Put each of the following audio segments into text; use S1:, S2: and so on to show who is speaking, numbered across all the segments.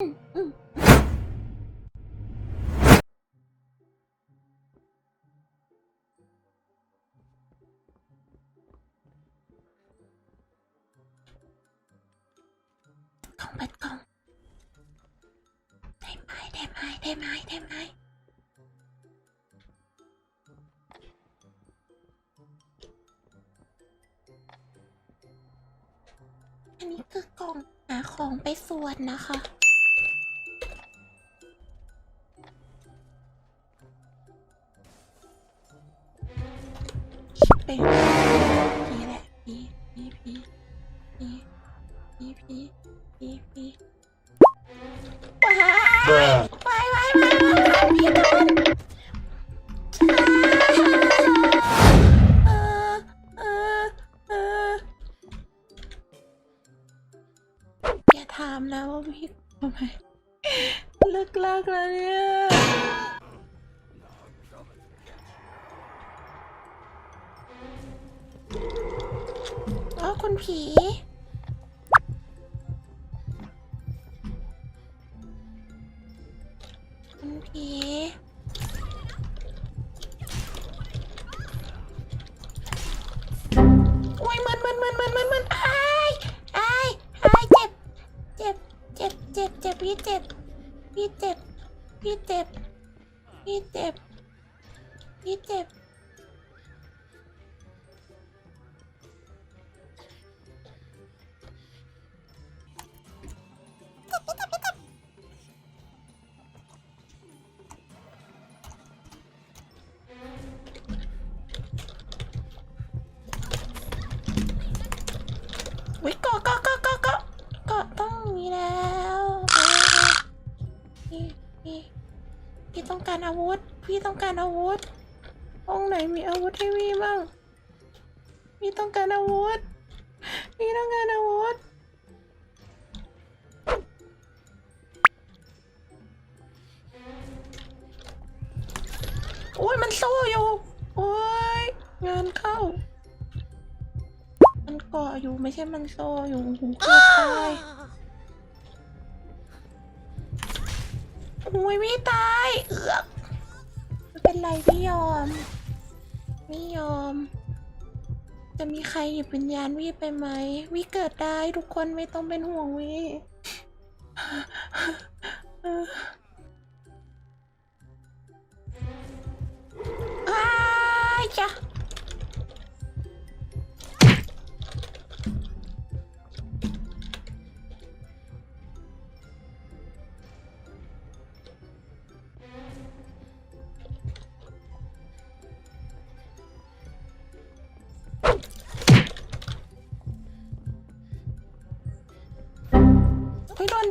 S1: กล่องเปิดกล่องได้ไหมได้ไหมได้ไหมได้ไหมอันนี้คือกล่องหาของไปสวดนะคะ เป็นผีแหละผีผีผีผีผีผีผีผีว้ายว้ายว้ายว้ายว้ายพี่โดนเออเออเอออย่าถามนะว่าพี่ทำไมเลิกลากแล้วเนี่ย อ๋อคุณผี คุณผี ต้องการอาวุธ พี่ต้องการอาวุธห้องไหนมีอาวุธให้พี่บ้าง พี่ต้องการอาวุธ พี่ต้องการอาวุธ โอ้ยมันสู้อยู่ โอ้ยงานเข้า มันเกาะอยู่ไม่ใช่มันโซ่อยู่หูเกือบตาย โอ้ยไม่ตาย เอือกไม่เป็นไรพี่ยอม ไม่ยอม จะมีใครหยิบวิญญาณวิไปไหม วิเกิดได้ทุกคนไม่ต้องเป็นห่วงวิเอออ้ายจ้ะ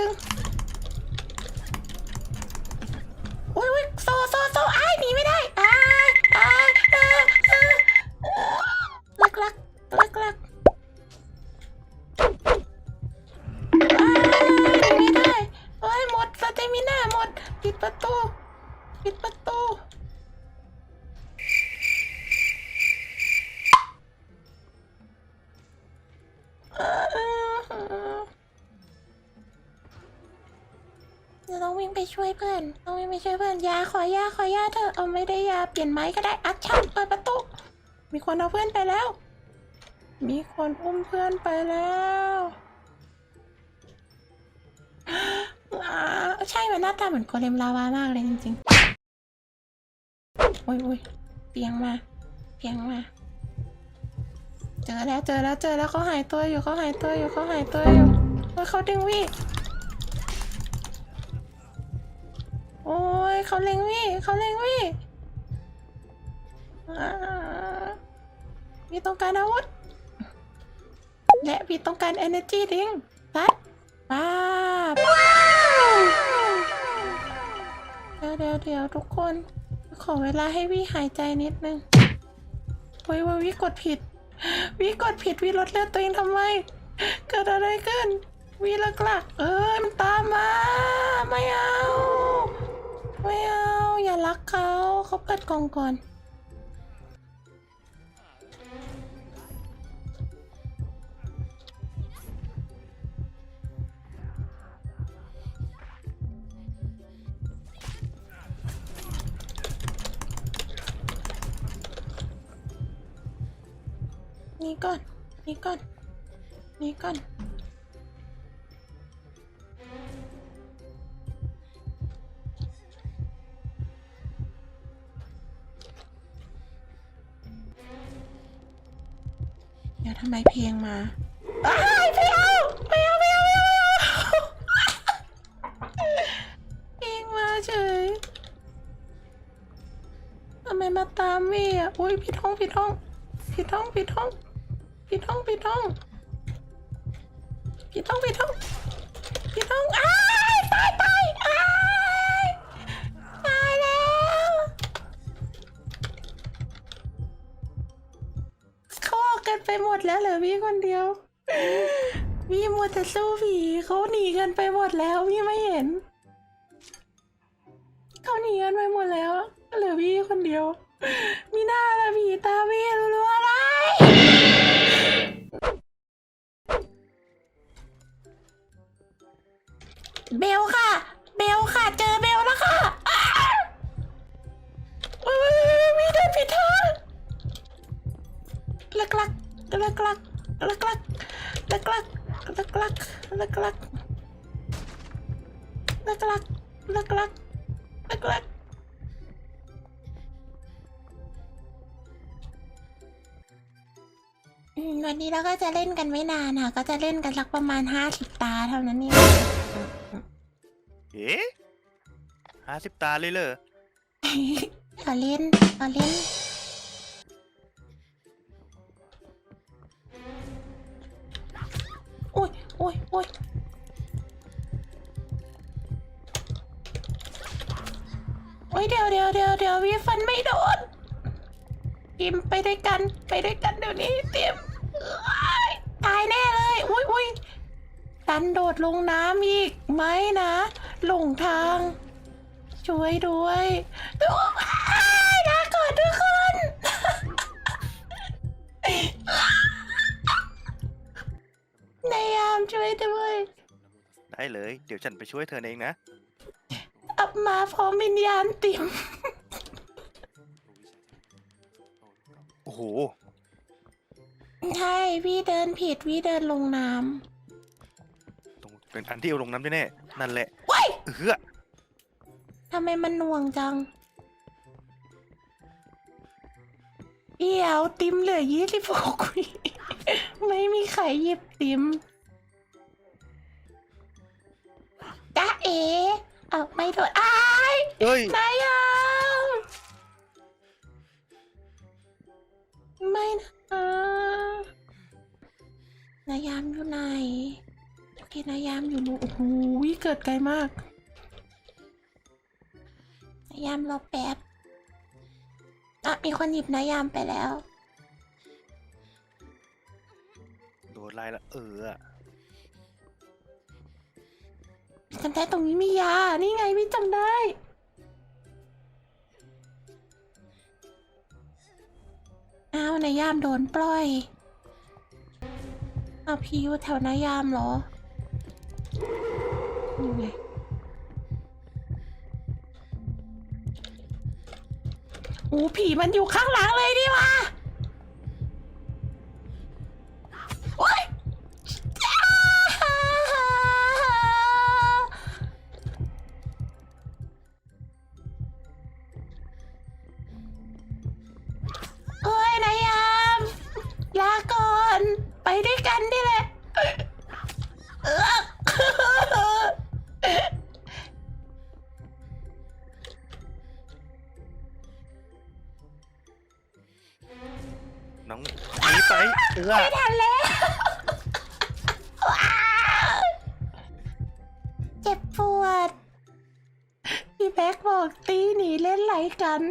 S1: to? เพื่อนต้องวิ่งไปช่เพื่อนยาขอยาขอยาเถอเอาไม่ได้ยาเปลี่ยนไม้ก็ได้อักชันเปิดประตูมีคนเอาเพื่อนไปแล้ว มีคนอุ้มเพื่อนไปแล้วอ่าใช่มันหน้าตาเหมือนโกเลมลาวามากเลยจริงๆโอ้ยโอ้ยเปียงมาเปียงมาเจอแล้วเจอแล้วเจอแล้วเขาหายตัวอยู่เขาหายตัวอยู่เขาหายตัวอยู่โอ้เขาดึงวี่ เขาเล็งวี่เขาเล็งวี่พี่ต้องการอาวุธและพี่ต้องการ energy drink รัดป้าเดี๋ยวเดี๋ยวเดี๋ยวทุกคน ขอเวลาให้วี่หายใจนิดนึงโอ้ยว่าวิกดผิด วิกดผิดวิลดเลือดตัวเองทำไม เกิดอะไรขึ้นวิลักลักเอ้ยมันตามมา ไม่เอา ไม่เอา อย่ารักเขาเขาเปิดกองก่อน นี่ก่อน นี่ก่อน นี่ก่อนำไมเพลงมาอ้ายไม่เอาไม่เอาไม่เอาไม่เอาไม่เอาเพลงมาเฉยทำไมมาตามเวี่อะอุ้ยผิดห้องผิดห้องผิดห้องผิดห้องผิดห้องผิดห้องผิดห้องผิดห้องผิดห้องอ้า ไปหมดแล้วเหลือวี่คนเดียววี่มัวแต่สู้ผีเขาหนีกันไปหมดแล้ววี่ไม่เห็นเขาหนีกันไปหมดแล้วก็เหลือพี่คนเดียว มีหน้าละผีตาพี่รู้ๆอะไรเบลค่ะ เบลค่ะ เจอเบลแล้วค่ะอ้าโอ้ยมีเดินผิดทางลักลั กลักลักลักลักลักลักลักลักลักลักลักลักลักลักลักลักอืมวันนี้เราก็จะเล่นกันไม่นานค่ะ ก็จะเล่นกันสักประมาณห้าสิบตาเท่านั้นเอง
S2: เอ๊ะห้าสิบตาเลยเหรอ
S1: เราเล่นเราเล่น ติมไปด้วยกัน ไปด้วยกันเดี๋ยวนี้ติมเอ้ยตายแน่เลย อุ้ยอุ้ยตันโดดลงน้ำอีกไหมนะหลงทาง ช่วยด้วยทุกคนลาก่อนทุกคนนายยามช่วยด้วย
S2: ได้เลย เดี๋ยวฉันไปช่วยเธอเองนะ
S1: อับมาพร้อมวิญญาณติ๋ม
S2: ห
S1: ใช่พี่เดินผิดพี่เดินลงน้
S2: ตรงเป็นอันที่เอาลงน้ำแน่ๆนั่นแหละำ
S1: ว้ย
S2: เออ
S1: ทำไมมันหน่วงจังเดี๋ยวติมเหลือยี่สิบหกวิไม่มีใครหยิบติมจ้าเอ๋เอาไม่โดนอ้าย
S2: เอ้ย
S1: นายยา ไม่นะนายยามอยู่ไหน โอเคนายยามอยู่นู่นโอ้โหเกิดไกลมาก นายยามรอแป๊บอะมีคนหยิบนายยามไปแล้ว
S2: โดนไล่ละเอออะ
S1: จำได้ตรงนี้มียา นี่ไงพี่จำได้ อ้าวนายยามโดนปล่อยเอาพี่อยู่แถวนายยามเหรอยังไงโอ้ผีมันอยู่ข้างหลังเลยดิวะ น้อ
S2: งหนีไปเออ
S1: ไม่ทันแล้วว้าวเจ็บปวด พี่แบ็กบอกตีหนีเล่นไหลกัน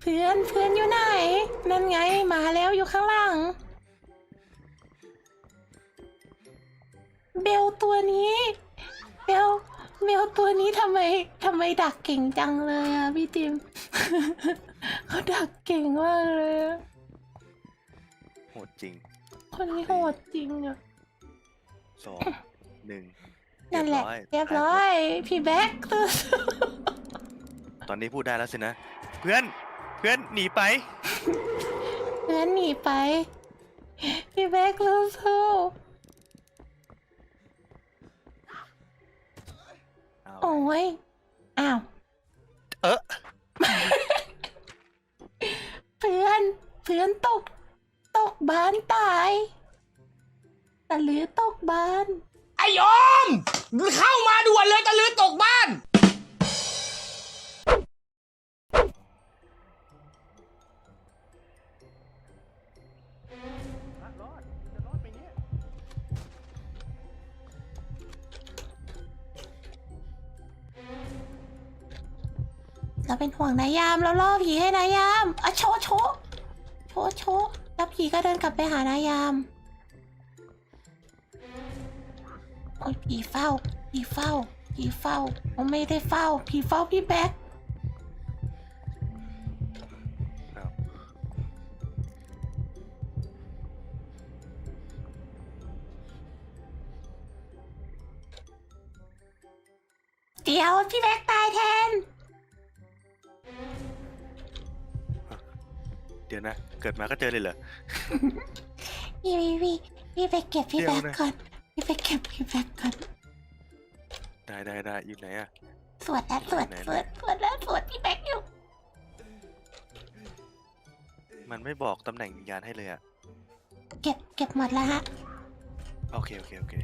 S1: เพื่อนเพื่อนอยู่ไหน นั่นไงมาแล้วอยู่ข้างล่าง เบลตัวนี้ เบลเบลตัวนี้ทำไมทำไมดักเก่งจังเลยอะพี่จิม เขาดักเก่งมากเลยอะ
S2: โหดจริง
S1: คนนี้โหดจริงอะ
S2: สองหนึ่ง
S1: นั่นแหละ
S2: เรี
S1: เรี
S2: ย
S1: ย
S2: บบร้
S1: ร้
S2: อ
S1: อยยพี่แบ๊กสู้
S2: ตอนนี้พูดได้แล้วสินะ เพื่อน เพื่อนหนีไป
S1: ๆงั้นหนีไป พี่แบ๊กสู้
S2: เอา
S1: ๆ โอ้ย อ้าว
S2: เออ
S1: เพื่อน เพื่อนตก ตกบ้านตายตะลือตกบ้าน
S3: ไอโอม เข้ามาด่วนเลยตะลือตกบ้านา
S1: ยยามเราล่อผีให้นายยามอะโชโชโชโชแล้วผีก็เดินกลับไปหานายยามโอ้ยผีเฝ้าผีเฝ้าผีเฝ้าผมไม่ได้เฝ้าผีเฝ้าพี่แบ๊กเดี๋ยวพี่แบ๊กตายแทน
S2: เดี๋ยวนะ เกิดมาก็เจอเลยเหรอ
S1: พี่พี่พี่พี่ไปเก็บพี่
S2: เดี๋ยว
S1: แบ๊ก
S2: นะ
S1: ก่อนพี่ไปเก็บพี่แบ๊กก่อน
S2: ได้ได้ได้อยู่ไหนอะ
S1: สวดแล้วสวด
S2: ไหน
S1: สวดสวดแล้วสวดพี่แบ๊กอยู่
S2: มันไม่บอกตำแหน่งวิญญาณให้เลยอะ
S1: เก็บเก็บหมดแล้วฮะ
S2: โอเคโอเคโอเค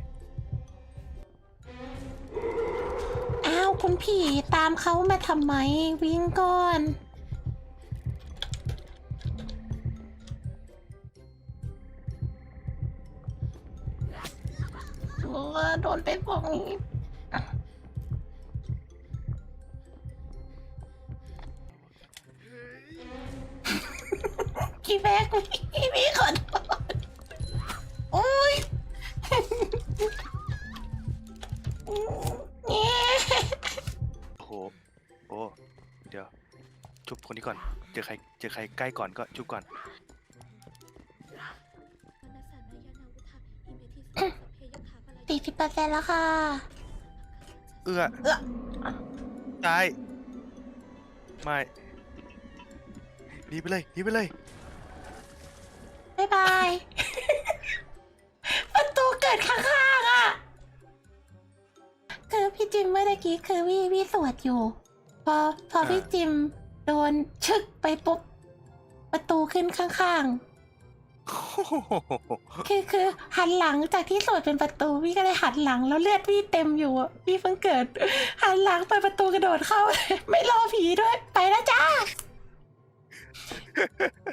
S1: อ้าวคุณผีตามเขามาทำไมวิ่งก่อน โดนไปบอกนี้ พี่แบ๊กพี่พี่ขอโทษโอ้ยเนี่ย
S2: โอ้โหโอ้เดี๋ยวชุบคนนี้ก่อน เจอใคร เจอใครใกล้ก่อนก็ชุบก่อน
S1: สี่สิบเปอร์เซ็นต์แล้วค่ะ
S2: เอื้อ
S1: เอื้อ
S2: ตาย ไม่หนีไปเลยหนีไปเลย
S1: บ๊ายบาย ประตูเกิดข้างๆอะ คือพี่จิมเมื่อตะกี้คือพี่พี่สวดอยู่ พอพอ
S2: อ่า
S1: พี่จิมโดนชึกไปปุ๊บประตูขึ้นข้างๆ คือคือหันหลังจากที่สวดเป็นประตูพี่ก็เลยหันหลังแล้วเลือดพี่เต็มอยู่อะพี่เพิ่งเกิด หันหลังไปประตูกระโดดเข้า ไม่รอผีด้วย ไปแล้วจ้า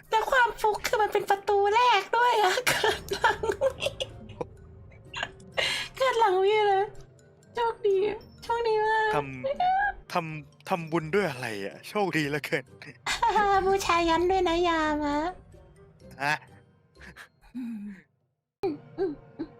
S1: แล้วความฟุกคือมันเป็นประตูแรกด้วยอะเกิดหลังพี่เกิดหลังพี่เลยโชคดีโชคดีมาก
S2: ทำทำทำบุญด้วยอะไรอะโชคดีเหลือเกิน
S1: บูชายันด้วยนะยามะ
S2: ฮะ 嗯。嗯嗯。